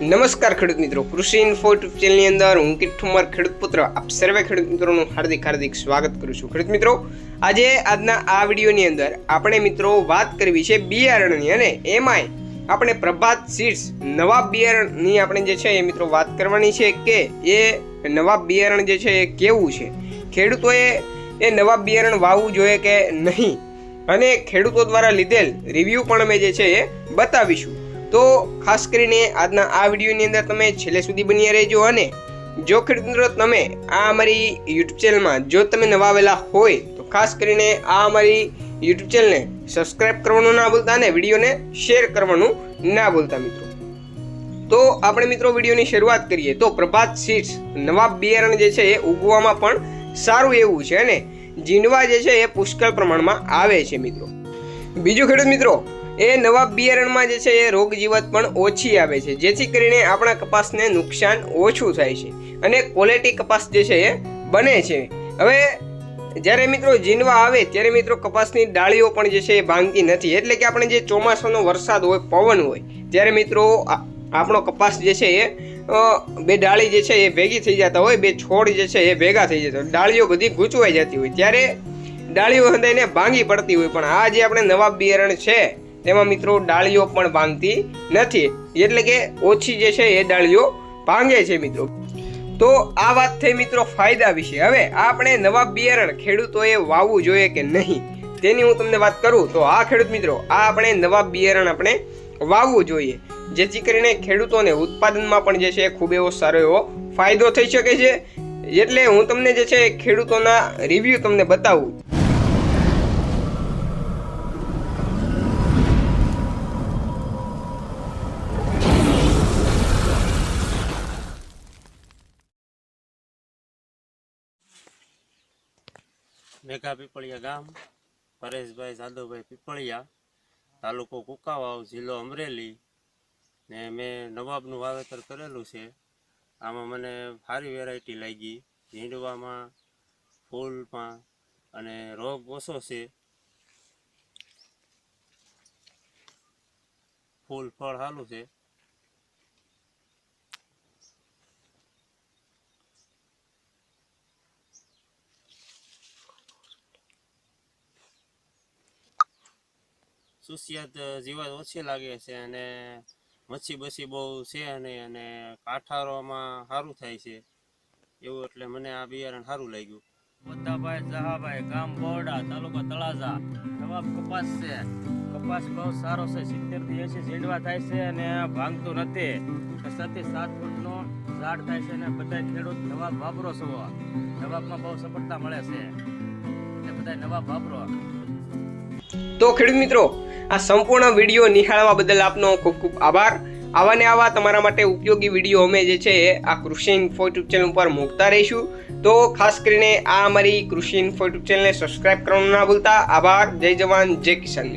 નમસ્કાર ખેડૂત મિત્રો. કૃષિ ઇન્ફો યુટ્યુબ ચેનલની અંદર હું કિઠુમર ખેડૂત પુત્ર. આપ સર્વે ખેડૂત મિત્રોનું હાર્દિક હાર્દિક સ્વાગત કરું છું. ખેડૂત મિત્રો, આજે આજના આ વિડીયોની અંદર આપણે મિત્રો વાત કરવી છે બિયારણની અને એમાંય આપણે પ્રભાત સીડ્સ નવા બિયારણની આપણે જે છે એ મિત્રો વાત કરવાની છે કે એ નવા બિયારણ જે છે એ કેવું છે. ખેડૂતોએ એ નવા બિયારણ વાવવું જોઈએ કે નહીં? અને ખેડૂતો દ્વારા લીધેલ રિવ્યૂ પણ અમે જે છે એ બતાવીશું. તો ખાસ કરીને આજના આ વિડીયોની અંદર તમે છેલ્લે સુધી બન્યા રહેજો અને જો ખેડૂત મિત્રો તમે આ અમારી યુટ્યુબ ચેનલમાં જો તમે નવા આવેલા હોય તો ખાસ કરીને આ અમારી યુટ્યુબ ચેનલને સબસ્ક્રાઇબ કરવાનું ના ભૂલતા અને વિડીયોને શેર કરવાનું ના ભૂલતા મિત્રો. તો આપણે મિત્રો વિડીયોની શરૂઆત કરીએ. તો પ્રભાત સીડ્સ નવા બિયારણ જે છે એ ઉગવામાં પણ સારું એવું છે અને જીંડવા જે છે એ પુષ્કળ પ્રમાણમાં આવે છે મિત્રો. બીજું ખેડૂત મિત્રો એ નવા બિયારણમાં જે છે એ રોગ જીવત પણ ઓછી આવે છે. જેથી કરીને આપણા કપાસને નુકસાન ઓછું થાય છે અને ક્વોલિટી કપાસ જે છે એ બને છે. હવે જ્યારે મિત્રો જીનવા આવે ત્યારે મિત્રો કપાસની ડાળીઓ પણ જે છે એ ભાંગતી નથી. એટલે કે આપણે જે ચોમાસાનો વરસાદ હોય, પવન હોય, ત્યારે મિત્રો આપણો કપાસ જે છે એ બે ડાળી જે છે એ ભેગી થઈ જતા હોય, બે છોડ જે છે એ ભેગા થઈ જતા હોય. ડાળીઓ બધી ગૂંચવાઈ જતી હોય. ત્યારે ડાળીઓ હૃદયને ભાંગી પડતી હોય. પણ આ જે આપણે નવા બિયારણ છે તેમાં મિત્રો ડાળીઓ પણ ભાંગતી નથી. એટલે કે ઓછી જે છે એ ડાળીઓ ભાંગે છે મિત્રો. તો આ વાત થઈ મિત્રો ફાયદા વિશે. હવે આપણે નવા બિયારણ ખેડૂતોએ વાવવું જોઈએ કે નહીં? તેની હું તમને વાત કરું તો આ ખેડૂત મિત્રો, આ આપણે નવા બિયારણ આપણે વાવવું જોઈએ. જેથી કરીને ખેડૂતોને ઉત્પાદનમાં પણ જે છે ખૂબ એવો સારો એવો ફાયદો થઈ શકે છે. એટલે હું તમને જે છે ખેડૂતોના રિવ્યૂ તમને બતાવું. મેઘા પીપળિયા ગામ, પરેશભાઈ જાદવભાઈ પીપળિયા, તાલુકો કુકાવાવ, જિલ્લો અમરેલી ને મેં નવાબનું વાવેતર કરેલું છે. આમાં મને સારી વેરાયટી લાગી. ઝીંડવામાં ફૂલમાં અને રોગ ઓછો છે. ફૂલ ફળ સારું છે. સુસિયાત જીવાત ઓછી લાગે છે અને મચ્છી બચ્છી બહુ છે નહીં અને કાંઠારોમાં સારું થાય છે. એવું એટલે મને આ બિયારણ સારું લાગ્યું. મોટાભાઈ જહાભાઈ ગામ બોરડા તાલુકો તળાજા જવાબ કપાસ છે. કપાસ બહુ સારો છે સિત્તેરથી એસી ઝીંડવા થાય છે અને ભાંગતું નથી. છથી સાત ફૂટનો ઝાડ થાય છે અને બધા ખેડૂત જવાબ વાપરો છો. જવાબમાં બહુ સફળતા મળે છે. એટલે બધા નવાબ વાપરો. તો ખેડૂત મિત્રો આ સંપૂર્ણ વીડિયો નિહાળવા બદલ આપનો ખૂબ ખૂબ આભાર. આવા ને આવા તમારા માટે ઉપયોગી વીડિયો અમે જે છે આ કૃષિ ઇન્ફો યુટ્યુબ ચેનલ ઉપર મૂકતા રહીશું. તો ખાસ કરીને આ અમારી કૃષિ ઇન્ફો યુટ્યુબ ચેનલને સબસ્ક્રાઇબ કરવાનું ના ભૂલતા. આભાર. જય જવાન. જય કિસાન